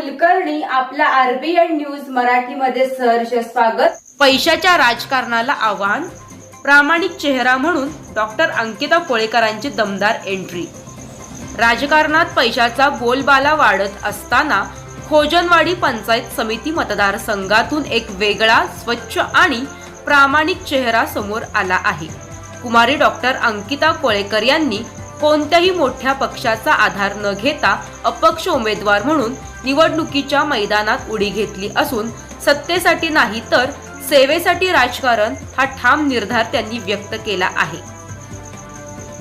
कुलकर्णी आपला RBN news मराठीमध्ये सहर्ष स्वागत. पैशाच्या राजकारणाला आव्हान प्रामाणिक चेहरा म्हणून डॉक्टर अंकिता कोळेकरांची दमदार एंट्री. राजकारणात पैशाचा बोलबाला वाढत असताना खोजनवाडी पंचायत समिती मतदारसंघातून एक वेगळा स्वच्छ आणि प्रामाणिक चेहरा समोर आला आहे. कुमारी डॉक्टर अंकिता कोळेकर यांनी कोणत्याही मोठ्या पक्षाचा आधार न घेता अपक्ष उमेदवार म्हणून निवडणुकीच्या मैदानात उडी घेतली असून सत्तेसाठी नाही तर सेवेसाठी राजकारण हा ठाम निर्धार त्यांनी व्यक्त केला आहे.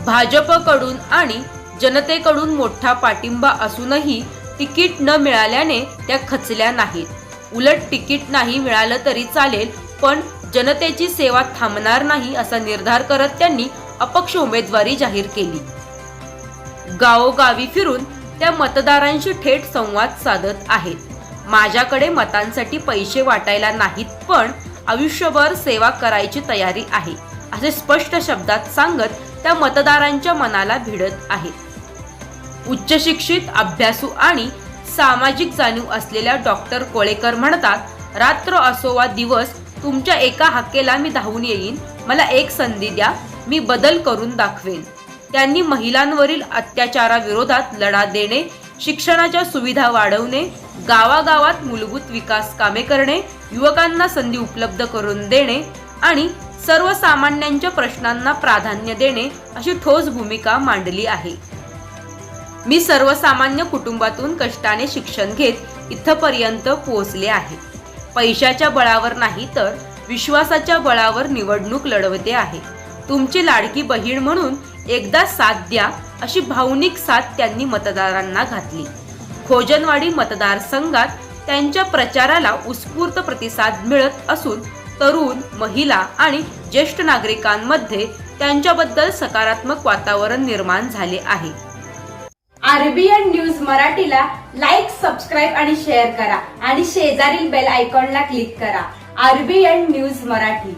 भाजपकडून आणि जनतेकडून मोठा पाठिंबा असूनही तिकीट न मिळाल्याने त्या खचल्या नाहीत. उलट तिकीट नाही मिळालं तरी चालेल पण जनतेची सेवा थांबणार नाही असा निर्धार करत त्यांनी अपक्ष उमेदवारी जाहीर केली. गावोगावी फिरून त्या मतदारांशी थेट संवाद साधत आहेत. माझ्याकडे मतांसाठी पैसे वाटायला नाहीत पण आयुष्यभर सेवा करायची तयारी आहे असे स्पष्ट शब्दात सांगत त्या मतदारांच्या मनाला भिडत आहेत उच्च शिक्षित अभ्यासू आणि सामाजिक जाणीव असलेल्या डॉक्टर कोळेकर म्हणतात रात्र असो वा दिवस तुमच्या एका हाकेला मी धावून येईन. मला एक संधी द्या मी बदल करून दाखवेन. त्यांनी महिलांवरील अत्याचाराविरोधात लढा देणे शिक्षणाच्या सुविधा वाढवणे गावागावात मूलभूत विकास कामे करणे युवकांना संधी उपलब्ध करून देणे आणि सर्वसामान्यांच्या प्रश्नांना प्राधान्य देणे अशी ठोस भूमिका मांडली आहे. मी सर्वसामान्य कुटुंबातून कष्टाने शिक्षण घेत इथपर्यंत पोहोचले आहे. पैशाच्या बळावर नाही तर विश्वासाच्या बळावर निवडणूक लढवते आहे. तुमची लाडकी बहीण म्हणून एकदा साथ द्या अशी भावनिक साथ त्यांनी मतदारांना घातली. खोजनवाडी मतदारसंघात त्यांच्या प्रचाराला उत्स्फूर्त प्रतिसाद मिळत असून तरुण महिला आणि ज्येष्ठ नागरिकांमध्ये त्यांच्याबद्दल सकारात्मक वातावरण निर्माण झाले आहे. आरबीएन न्यूज मराठीला लाईक सबस्क्राईब आणि शेअर करा आणि शेजारील बेल आयकॉनला क्लिक करा. RBN news Marathi.